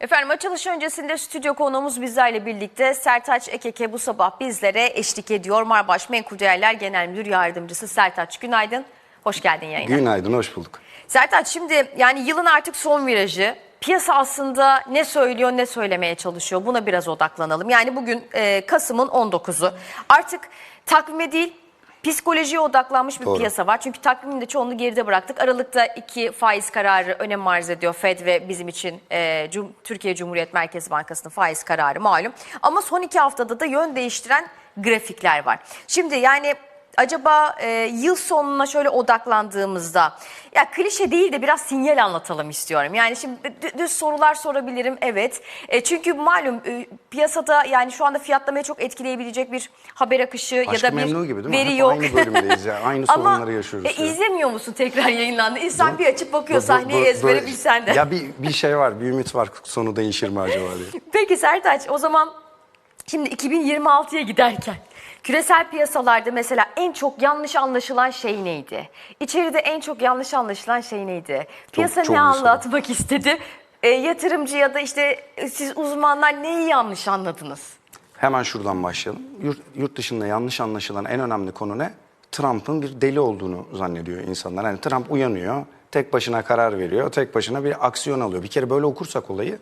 Efendim açılış öncesinde stüdyo konuğumuz bizlerle birlikte Sertaç Ekeke bu sabah bizlere eşlik ediyor. Marbaş Menkul Değerler Genel Müdür Yardımcısı Sertaç günaydın. Hoş geldin yayına. Günaydın, hoş bulduk. Sertaç şimdi yani yılın artık son virajı. Piyasa aslında ne söylüyor ne söylemeye çalışıyor buna biraz odaklanalım. Yani bugün e, Kasım'ın 19'u artık takvime değil psikolojiye odaklanmış bir Doğru. piyasa var. Çünkü takvimin de çoğunu geride bıraktık. Aralıkta iki faiz kararı önem arz ediyor FED ve bizim için e, Cum- Türkiye Cumhuriyet Merkez Bankası'nın faiz kararı malum. Ama son iki haftada da yön değiştiren grafikler var. Şimdi yani acaba e, yıl sonuna şöyle odaklandığımızda ya klişe değil de biraz sinyal anlatalım istiyorum. Yani şimdi dü- düz sorular sorabilirim evet. E, çünkü malum e, piyasada yani şu anda fiyatlamayı çok etkileyebilecek bir haber akışı ya Aşkı da bir gibi değil mi? veri Hep yok. aynı bölümdeyiz ya, aynı Ama, sorunları yaşıyoruz e, ya. izlemiyor musun tekrar yayınlandı? İnsan bir açıp bakıyor sahneyi ezbere bilsen de. Ya bir, bir şey var, bir ümit var. Sonu değişir mi acaba diye. Peki Sertaç o zaman şimdi 2026'ya giderken küresel piyasalarda mesela en çok yanlış anlaşılan şey neydi? İçeride en çok yanlış anlaşılan şey neydi? Piyasa çok ne soru. anlatmak istedi? E, yatırımcı ya da işte e, siz uzmanlar neyi yanlış anladınız? Hemen şuradan başlayalım. Yurt, yurt dışında yanlış anlaşılan en önemli konu ne? Trump'ın bir deli olduğunu zannediyor insanlar. Yani Trump uyanıyor, tek başına karar veriyor, tek başına bir aksiyon alıyor. Bir kere böyle okursak olayı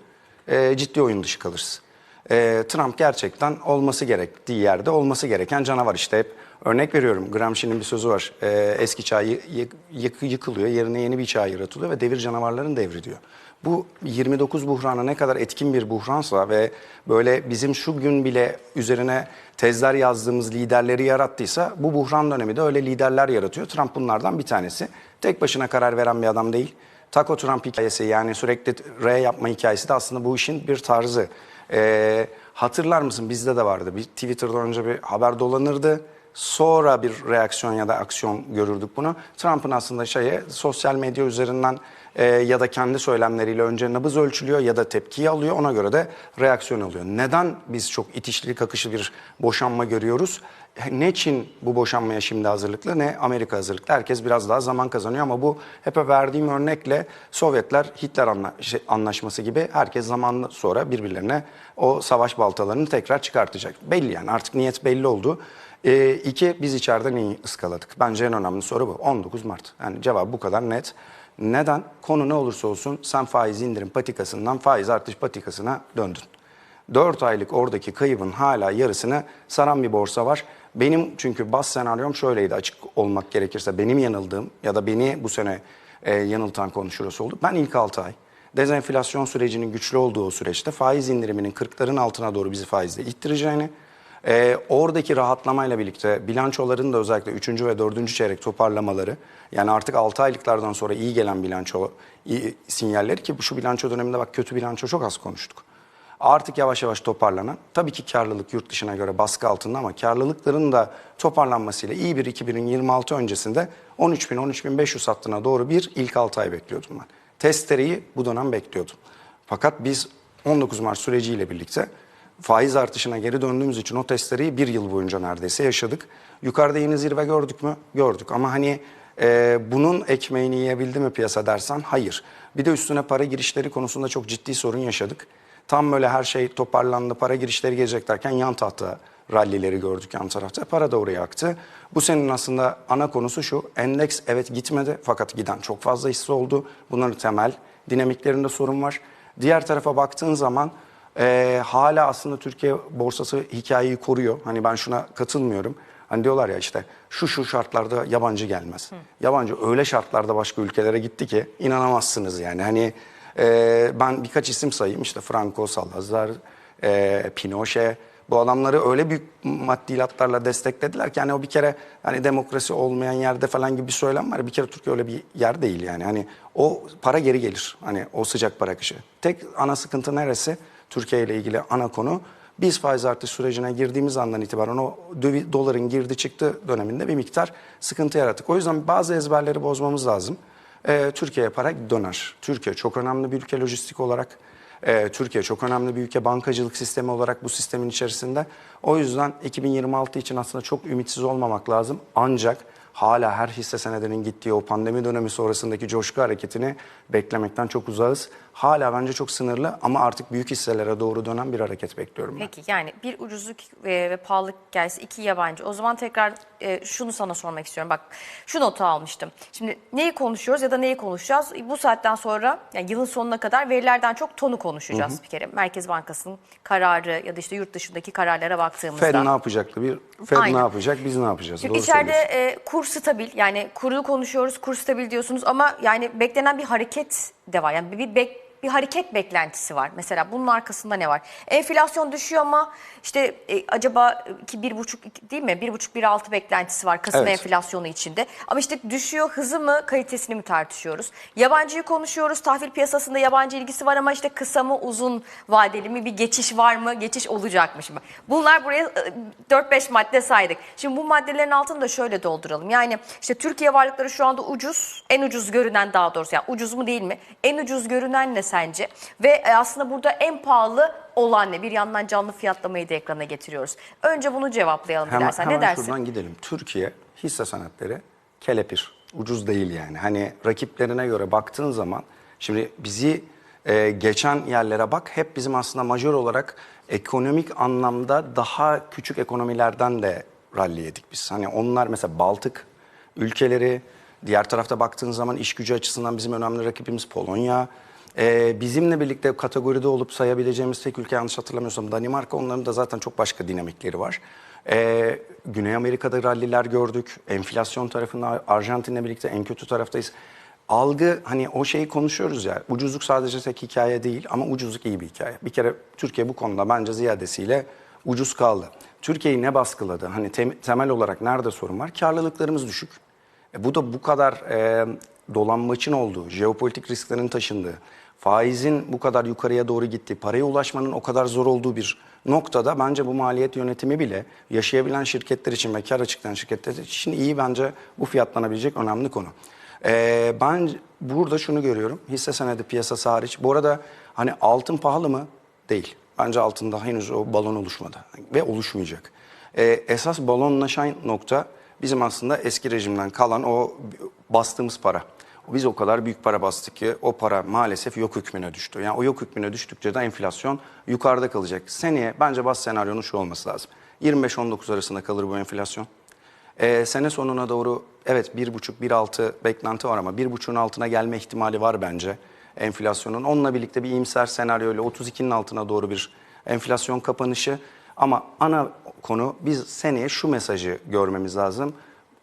e, ciddi oyun dışı kalırız. E, Trump gerçekten olması gerektiği yerde olması gereken canavar. İşte hep örnek veriyorum Gramsci'nin bir sözü var. E, eski çağ yı- yık- yık- yıkılıyor, yerine yeni bir çağ yaratılıyor ve devir canavarların devri diyor. Bu 29 buhrana ne kadar etkin bir buhransa ve böyle bizim şu gün bile üzerine tezler yazdığımız liderleri yarattıysa bu buhran dönemi de öyle liderler yaratıyor. Trump bunlardan bir tanesi. Tek başına karar veren bir adam değil. Taco Trump hikayesi yani sürekli R yapma hikayesi de aslında bu işin bir tarzı. Ee, hatırlar mısın bizde de vardı. Bir Twitter'da önce bir haber dolanırdı. Sonra bir reaksiyon ya da aksiyon görürdük bunu. Trump'ın aslında şeye sosyal medya üzerinden e, ya da kendi söylemleriyle önce nabız ölçülüyor ya da tepkiyi alıyor. Ona göre de reaksiyon alıyor. Neden biz çok itişli kakışı bir boşanma görüyoruz? Ne Çin bu boşanmaya şimdi hazırlıklı ne Amerika hazırlıklı. Herkes biraz daha zaman kazanıyor ama bu hep verdiğim örnekle Sovyetler Hitler şey, anlaşması gibi herkes zamanla sonra birbirlerine o savaş baltalarını tekrar çıkartacak. Belli yani artık niyet belli oldu. E, iki, biz içeride neyi ıskaladık? Bence en önemli soru bu. 19 Mart. Yani cevap bu kadar net. Neden? Konu ne olursa olsun sen faiz indirim patikasından faiz artış patikasına döndün. 4 aylık oradaki kaybın hala yarısını saran bir borsa var. Benim çünkü bas senaryom şöyleydi açık olmak gerekirse benim yanıldığım ya da beni bu sene e, yanıltan konu şurası oldu. Ben ilk 6 ay dezenflasyon sürecinin güçlü olduğu o süreçte faiz indiriminin 40'ların altına doğru bizi faizle ittireceğini, e, oradaki rahatlamayla birlikte bilançoların da özellikle 3. ve 4. çeyrek toparlamaları yani artık 6 aylıklardan sonra iyi gelen bilanço iyi sinyalleri ki şu bilanço döneminde bak kötü bilanço çok az konuştuk. Artık yavaş yavaş toparlanan, tabii ki karlılık yurt dışına göre baskı altında ama karlılıkların da toparlanmasıyla iyi bir 2026 öncesinde 13.000-13.500 hattına doğru bir ilk 6 ay bekliyordum ben. Testereyi bu dönem bekliyordum. Fakat biz 19 Mart süreciyle birlikte faiz artışına geri döndüğümüz için o testereyi bir yıl boyunca neredeyse yaşadık. Yukarıda yeni zirve gördük mü? Gördük ama hani e, bunun ekmeğini yiyebildi mi piyasa dersen hayır. Bir de üstüne para girişleri konusunda çok ciddi sorun yaşadık. Tam böyle her şey toparlandı, para girişleri gelecek derken yan tahta rallileri gördük yan tarafta. Para da oraya aktı. Bu senin aslında ana konusu şu. Endeks evet gitmedi fakat giden çok fazla hisse oldu. Bunların temel dinamiklerinde sorun var. Diğer tarafa baktığın zaman e, hala aslında Türkiye borsası hikayeyi koruyor. Hani ben şuna katılmıyorum. Hani diyorlar ya işte şu şu şartlarda yabancı gelmez. Yabancı öyle şartlarda başka ülkelere gitti ki inanamazsınız yani. Hani ee, ben birkaç isim sayayım işte Franco, Salazar, e, Pinochet. Bu adamları öyle büyük maddilatlarla desteklediler ki hani o bir kere hani demokrasi olmayan yerde falan gibi bir söylem var. Bir kere Türkiye öyle bir yer değil yani. Hani o para geri gelir. Hani o sıcak para akışı. Tek ana sıkıntı neresi? Türkiye ile ilgili ana konu. Biz faiz artış sürecine girdiğimiz andan itibaren o dövi- doların girdi çıktı döneminde bir miktar sıkıntı yarattık. O yüzden bazı ezberleri bozmamız lazım. Ee, Türkiye'ye para döner. Türkiye çok önemli bir ülke lojistik olarak. Ee, Türkiye çok önemli bir ülke bankacılık sistemi olarak bu sistemin içerisinde. O yüzden 2026 için aslında çok ümitsiz olmamak lazım. Ancak hala her hisse senedinin gittiği o pandemi dönemi sonrasındaki coşku hareketini beklemekten çok uzağız. Hala bence çok sınırlı ama artık büyük hisselere doğru dönen bir hareket bekliyorum ben. Peki yani bir ucuzluk ve, ve pahalılık hikayesi iki yabancı. O zaman tekrar e, şunu sana sormak istiyorum. Bak şu notu almıştım. Şimdi neyi konuşuyoruz ya da neyi konuşacağız? Bu saatten sonra yani yılın sonuna kadar verilerden çok tonu konuşacağız bir kere. Merkez Bankası'nın kararı ya da işte yurt dışındaki kararlara baktığımızda. Fed ne yapacaktı? Bir Fed Aynen. ne yapacak? Biz ne yapacağız? Şimdi Doğru içeride e, kur stabil yani kuru konuşuyoruz kur stabil diyorsunuz ama yani beklenen bir hareket de var. Yani bir, bek- bir hareket beklentisi var. Mesela bunun arkasında ne var? Enflasyon düşüyor ama işte e, acaba ki bir buçuk değil mi? Bir buçuk bir altı beklentisi var Kasım Evet. enflasyonu içinde. Ama işte düşüyor hızı mı kalitesini mi tartışıyoruz? Yabancıyı konuşuyoruz. Tahvil piyasasında yabancı ilgisi var ama işte kısa mı uzun vadeli mi bir geçiş var mı? Geçiş olacak mı? Bunlar buraya e, 4-5 madde saydık. Şimdi bu maddelerin altını da şöyle dolduralım. Yani işte Türkiye varlıkları şu anda ucuz. En ucuz görünen daha doğrusu. Yani ucuz mu değil mi? En ucuz görünen ne sence? Ve e, aslında burada en pahalı olan ne? Bir yandan canlı fiyatlamayı da ekrana getiriyoruz. Önce bunu cevaplayalım Hemen, dilersen. hemen ne dersin? şuradan gidelim. Türkiye hisse senetleri kelepir. Ucuz değil yani. Hani rakiplerine göre baktığın zaman şimdi bizi e, geçen yerlere bak hep bizim aslında majör olarak ekonomik anlamda daha küçük ekonomilerden de rally yedik biz. Hani onlar mesela Baltık ülkeleri, diğer tarafta baktığın zaman iş gücü açısından bizim önemli rakibimiz Polonya. Ee, bizimle birlikte kategoride olup sayabileceğimiz tek ülke yanlış hatırlamıyorsam Danimarka onların da zaten çok başka dinamikleri var. Ee, Güney Amerika'da ralliler gördük. Enflasyon tarafında Arjantin'le birlikte en kötü taraftayız. Algı hani o şeyi konuşuyoruz ya ucuzluk sadece tek hikaye değil ama ucuzluk iyi bir hikaye. Bir kere Türkiye bu konuda bence ziyadesiyle ucuz kaldı. Türkiye'yi ne baskıladı? Hani tem- temel olarak nerede sorun var? Karlılıklarımız düşük. E, bu da bu kadar e, dolanmaçın olduğu, jeopolitik risklerin taşındığı, faizin bu kadar yukarıya doğru gittiği, paraya ulaşmanın o kadar zor olduğu bir noktada bence bu maliyet yönetimi bile yaşayabilen şirketler için ve kar açıklayan şirketler için iyi bence bu fiyatlanabilecek önemli konu. E, ben burada şunu görüyorum, hisse senedi piyasası hariç. Bu arada hani altın pahalı mı? Değil. Bence altında henüz o balon oluşmadı ve oluşmayacak. E, esas balonlaşan nokta bizim aslında eski rejimden kalan o bastığımız para. Biz o kadar büyük para bastık ki o para maalesef yok hükmüne düştü. Yani o yok hükmüne düştükçe de enflasyon yukarıda kalacak. Seneye bence bas senaryonun şu olması lazım. 25-19 arasında kalır bu enflasyon. Ee, sene sonuna doğru evet 1,5-1,6 beklenti var ama 1,5'un altına gelme ihtimali var bence enflasyonun. Onunla birlikte bir iyimser senaryoyla 32'nin altına doğru bir enflasyon kapanışı. Ama ana konu biz seneye şu mesajı görmemiz lazım.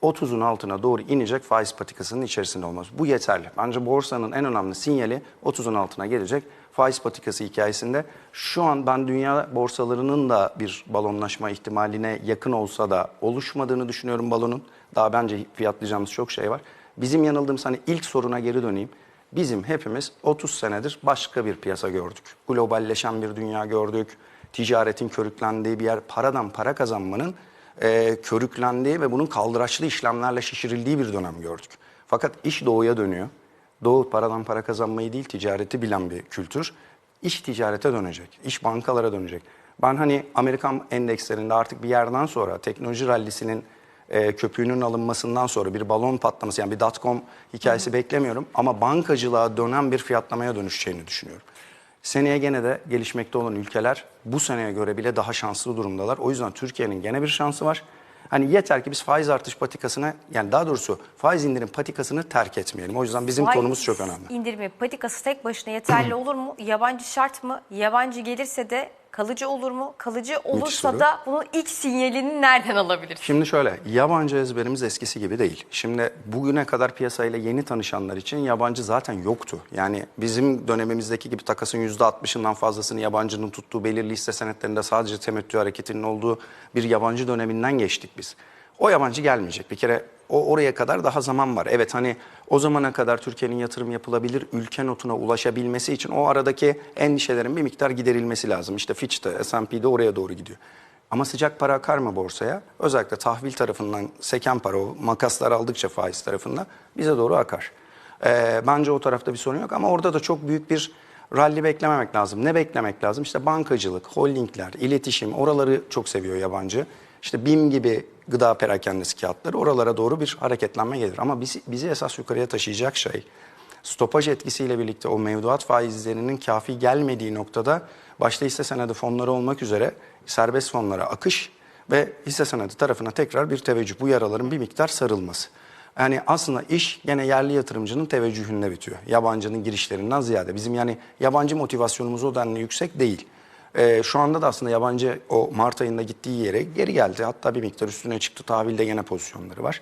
30'un altına doğru inecek faiz patikasının içerisinde olmaz. Bu yeterli. Bence borsanın en önemli sinyali 30'un altına gelecek faiz patikası hikayesinde. Şu an ben dünya borsalarının da bir balonlaşma ihtimaline yakın olsa da oluşmadığını düşünüyorum balonun. Daha bence fiyatlayacağımız çok şey var. Bizim yanıldığımız hani ilk soruna geri döneyim. Bizim hepimiz 30 senedir başka bir piyasa gördük. Globalleşen bir dünya gördük. Ticaretin körüklendiği bir yer, paradan para kazanmanın e, körüklendiği ve bunun kaldıraçlı işlemlerle şişirildiği bir dönem gördük. Fakat iş doğuya dönüyor. Doğu paradan para kazanmayı değil ticareti bilen bir kültür. İş ticarete dönecek, iş bankalara dönecek. Ben hani Amerikan endekslerinde artık bir yerden sonra teknoloji rallisinin e, köpüğünün alınmasından sonra bir balon patlaması yani bir dot-com hikayesi beklemiyorum. Ama bankacılığa dönen bir fiyatlamaya dönüşeceğini düşünüyorum. Seneye gene de gelişmekte olan ülkeler bu seneye göre bile daha şanslı durumdalar. O yüzden Türkiye'nin gene bir şansı var. Hani yeter ki biz faiz artış patikasına yani daha doğrusu faiz indirim patikasını terk etmeyelim. O yüzden bizim Faiz konumuz çok önemli. indirimi patikası tek başına yeterli olur mu? Yabancı şart mı? Yabancı gelirse de kalıcı olur mu? Kalıcı olursa da bunun ilk sinyalini nereden alabiliriz? Şimdi şöyle, yabancı ezberimiz eskisi gibi değil. Şimdi bugüne kadar piyasayla yeni tanışanlar için yabancı zaten yoktu. Yani bizim dönemimizdeki gibi takasın %60'ından fazlasını yabancının tuttuğu belirli hisse senetlerinde sadece temettü hareketinin olduğu bir yabancı döneminden geçtik biz. O yabancı gelmeyecek. Bir kere o oraya kadar daha zaman var. Evet hani o zamana kadar Türkiye'nin yatırım yapılabilir ülke notuna ulaşabilmesi için o aradaki endişelerin bir miktar giderilmesi lazım. İşte Fitch'te, S&P'de oraya doğru gidiyor. Ama sıcak para akar mı borsaya? Özellikle tahvil tarafından seken para, o makaslar aldıkça faiz tarafında bize doğru akar. Ee, bence o tarafta bir sorun yok ama orada da çok büyük bir rally beklememek lazım. Ne beklemek lazım? İşte bankacılık, holdingler, iletişim oraları çok seviyor yabancı. İşte BİM gibi gıda perakendesi kağıtları oralara doğru bir hareketlenme gelir. Ama bizi, bizi esas yukarıya taşıyacak şey stopaj etkisiyle birlikte o mevduat faizlerinin kafi gelmediği noktada başta hisse senedi fonları olmak üzere serbest fonlara akış ve hisse senedi tarafına tekrar bir teveccüh, bu yaraların bir miktar sarılması. Yani aslında iş gene yerli yatırımcının teveccühünde bitiyor. Yabancının girişlerinden ziyade. Bizim yani yabancı motivasyonumuz o denli yüksek değil. Ee, şu anda da aslında yabancı o Mart ayında gittiği yere geri geldi. Hatta bir miktar üstüne çıktı. Tahvilde gene pozisyonları var.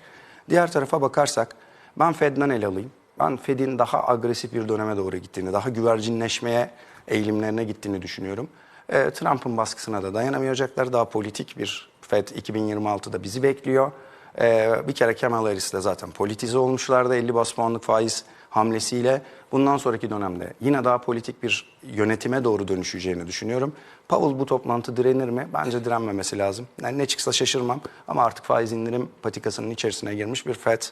Diğer tarafa bakarsak ben Fed'den el alayım. Ben Fed'in daha agresif bir döneme doğru gittiğini, daha güvercinleşmeye eğilimlerine gittiğini düşünüyorum. Ee, Trump'ın baskısına da dayanamayacaklar. Daha politik bir Fed 2026'da bizi bekliyor. Ee, bir kere Kemal Harris'le zaten politize olmuşlardı 50 bas puanlık faiz hamlesiyle. Bundan sonraki dönemde yine daha politik bir yönetime doğru dönüşeceğini düşünüyorum. Powell bu toplantı direnir mi? Bence direnmemesi lazım. Yani ne çıksa şaşırmam ama artık faiz indirim patikasının içerisine girmiş bir FED.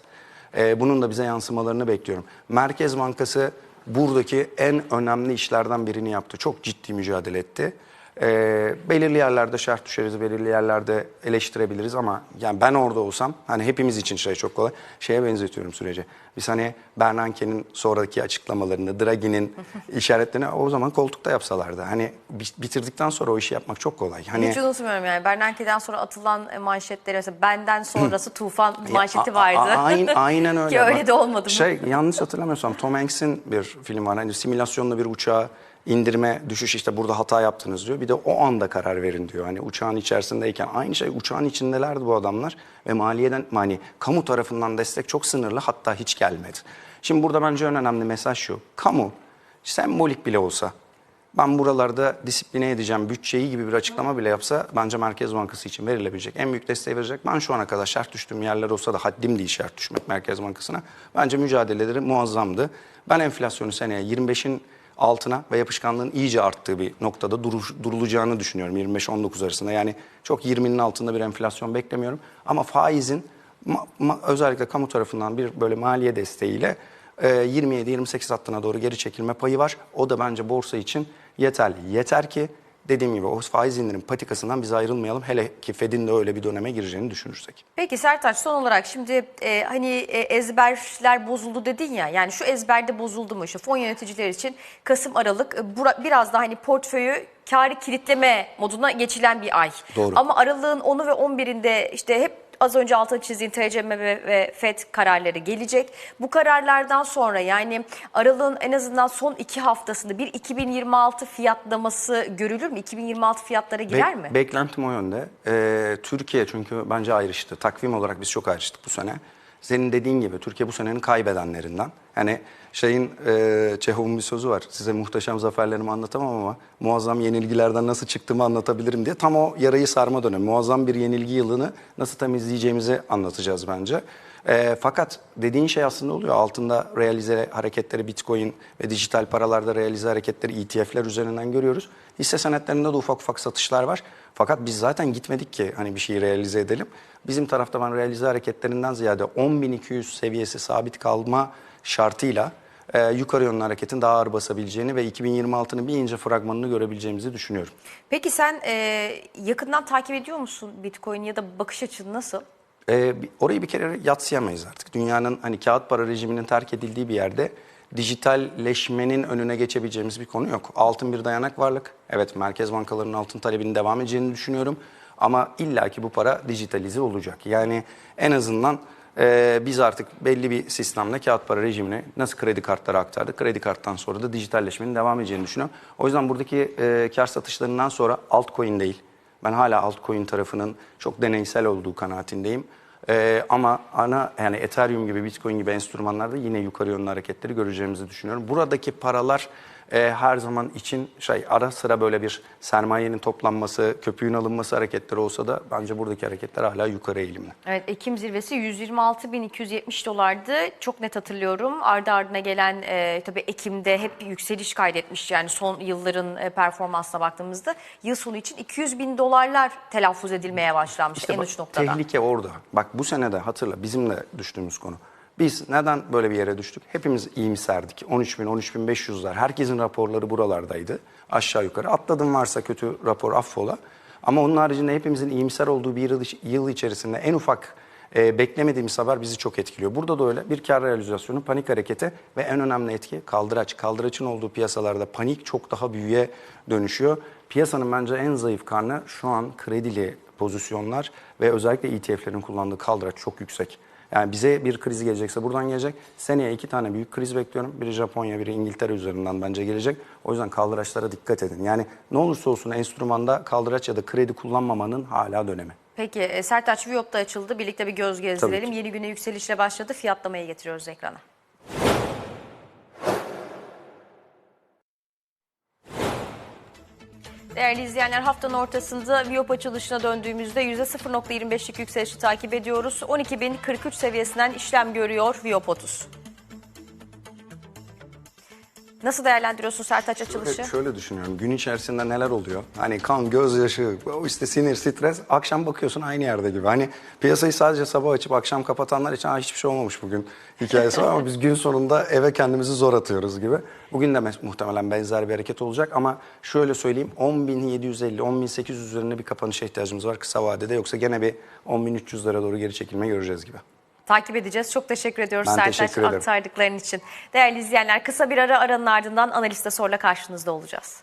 Ee, bunun da bize yansımalarını bekliyorum. Merkez Bankası buradaki en önemli işlerden birini yaptı. Çok ciddi mücadele etti. Ee, belirli yerlerde şerh düşeriz, belirli yerlerde eleştirebiliriz ama yani ben orada olsam hani hepimiz için şey çok kolay. Şeye benzetiyorum süreci. Biz hani Bernanke'nin sonraki açıklamalarını, Draghi'nin işaretlerini o zaman koltukta yapsalardı. Hani bi- bitirdikten sonra o işi yapmak çok kolay. Hani Hiç unutmuyorum yani Bernanke'den sonra atılan e, manşetleri mesela benden sonrası tufan manşeti a- vardı. a- aynen, aynen öyle. Ki öyle de olmadı mı? Şey yanlış hatırlamıyorsam Tom Hanks'in bir film var. Hani simülasyonla bir uçağı indirme, düşüş işte burada hata yaptınız diyor. Bir de o anda karar verin diyor. Hani uçağın içerisindeyken aynı şey uçağın içindelerdi bu adamlar ve maliyeden hani kamu tarafından destek çok sınırlı hatta hiç gelmedi. Şimdi burada bence en önemli mesaj şu. Kamu sembolik bile olsa ben buralarda disipline edeceğim bütçeyi gibi bir açıklama bile yapsa bence Merkez Bankası için verilebilecek en büyük desteği verecek. Ben şu ana kadar şart düştüğüm yerler olsa da haddim değil şart düşmek Merkez Bankası'na. Bence mücadeleleri muazzamdı. Ben enflasyonu seneye 25'in altına ve yapışkanlığın iyice arttığı bir noktada duruş- durulacağını düşünüyorum 25-19 arasında. Yani çok 20'nin altında bir enflasyon beklemiyorum. Ama faizin ma- ma- özellikle kamu tarafından bir böyle maliye desteğiyle e, 27-28 hattına doğru geri çekilme payı var. O da bence borsa için yeterli. Yeter ki dediğim gibi o faiz indirim patikasından biz ayrılmayalım. Hele ki Fed'in de öyle bir döneme gireceğini düşünürsek. Peki Sertaç son olarak şimdi e, hani e, ezberler bozuldu dedin ya yani şu ezberde bozuldu mu? İşte fon yöneticiler için Kasım Aralık e, bura- biraz daha hani portföyü karı kilitleme moduna geçilen bir ay. Doğru. Ama Aralık'ın 10'u ve 11'inde işte hep az önce altını çizdiğin TCM ve, FED kararları gelecek. Bu kararlardan sonra yani Aralık'ın en azından son iki haftasında bir 2026 fiyatlaması görülür mü? 2026 fiyatlara girer Be- mi? Beklentim o yönde. Ee, Türkiye çünkü bence ayrıştı. Takvim olarak biz çok ayrıştık bu sene. Senin dediğin gibi Türkiye bu senenin kaybedenlerinden. Yani şeyin e, Çehov'un bir sözü var. Size muhteşem zaferlerimi anlatamam ama muazzam yenilgilerden nasıl çıktığımı anlatabilirim diye. Tam o yarayı sarma dönemi. Muazzam bir yenilgi yılını nasıl temizleyeceğimizi anlatacağız bence. E, fakat dediğin şey aslında oluyor. Altında realize hareketleri Bitcoin ve dijital paralarda realize hareketleri ETF'ler üzerinden görüyoruz. Hisse senetlerinde de ufak ufak satışlar var. Fakat biz zaten gitmedik ki hani bir şeyi realize edelim. Bizim tarafta ben realize hareketlerinden ziyade 10.200 seviyesi sabit kalma şartıyla e, yukarı yönlü hareketin daha ağır basabileceğini ve 2026'nın bir ince fragmanını görebileceğimizi düşünüyorum. Peki sen e, yakından takip ediyor musun Bitcoin ya da bakış açın nasıl? Bi- orayı bir kere yatsıyamayız artık. Dünyanın hani kağıt para rejiminin terk edildiği bir yerde dijitalleşmenin önüne geçebileceğimiz bir konu yok. Altın bir dayanak varlık. Evet merkez bankalarının altın talebinin devam edeceğini düşünüyorum. Ama illaki bu para dijitalize olacak. Yani en azından e, biz artık belli bir sistemle kağıt para rejimine nasıl kredi kartları aktardık. Kredi karttan sonra da dijitalleşmenin devam edeceğini düşünüyorum. O yüzden buradaki e, kar satışlarından sonra altcoin değil. Ben hala altcoin tarafının çok deneysel olduğu kanaatindeyim. Ee, ama ana yani Ethereum gibi Bitcoin gibi enstrümanlarda yine yukarı yönlü hareketleri göreceğimizi düşünüyorum. Buradaki paralar e, her zaman için şey ara sıra böyle bir sermayenin toplanması, köpüğün alınması hareketleri olsa da bence buradaki hareketler hala yukarı eğilimli. Evet Ekim zirvesi 126.270 dolardı. Çok net hatırlıyorum. Ardı ardına gelen e, tabii Ekim'de hep bir yükseliş kaydetmiş. Yani son yılların e, performansına baktığımızda yıl sonu için 200 bin dolarlar telaffuz edilmeye başlanmış İşte en bak, uç noktada. Tehlike orada. Bak bu sene de hatırla bizim de düştüğümüz konu. Biz neden böyle bir yere düştük? Hepimiz iyimserdik. 13 bin, 13 bin 500'ler. Herkesin raporları buralardaydı. Aşağı yukarı. Atladım varsa kötü rapor affola. Ama onun haricinde hepimizin iyimser olduğu bir yıl, yıl içerisinde en ufak e, beklemediğimiz haber bizi çok etkiliyor. Burada da öyle bir kar realizasyonu, panik hareketi ve en önemli etki kaldıraç. Kaldıraçın olduğu piyasalarda panik çok daha büyüye dönüşüyor. Piyasanın bence en zayıf karnı şu an kredili pozisyonlar ve özellikle ETF'lerin kullandığı kaldıraç çok yüksek. Yani bize bir kriz gelecekse buradan gelecek. Seneye iki tane büyük kriz bekliyorum. Biri Japonya, biri İngiltere üzerinden bence gelecek. O yüzden kaldıraçlara dikkat edin. Yani ne olursa olsun enstrümanda kaldıraç ya da kredi kullanmamanın hala dönemi. Peki e, Sertaç Viyop'ta açıldı. Birlikte bir göz gezdirelim. Yeni güne yükselişle başladı. Fiyatlamayı getiriyoruz ekrana. Değerli izleyenler haftanın ortasında Viyop açılışına döndüğümüzde %0.25'lik yükselişi takip ediyoruz. 12.043 seviyesinden işlem görüyor Viyop 30. Nasıl değerlendiriyorsun Sertaç açılışı? Şöyle düşünüyorum. Gün içerisinde neler oluyor? Hani kan, gözyaşı, o işte sinir, stres. Akşam bakıyorsun aynı yerde gibi. Hani piyasayı sadece sabah açıp akşam kapatanlar için "Aa, hiçbir şey olmamış bugün hikayesi var ama biz gün sonunda eve kendimizi zor atıyoruz gibi. Bugün de muhtemelen benzer bir hareket olacak ama şöyle söyleyeyim 10.750, 10.800 üzerinde bir kapanışa ihtiyacımız var kısa vadede. Yoksa gene bir 10.300'lere doğru geri çekilme göreceğiz gibi. Takip edeceğiz. Çok teşekkür ediyoruz Ben Sertaç teşekkür ederim. aktardıkların için. Değerli izleyenler kısa bir ara aranın ardından analiste sorla karşınızda olacağız.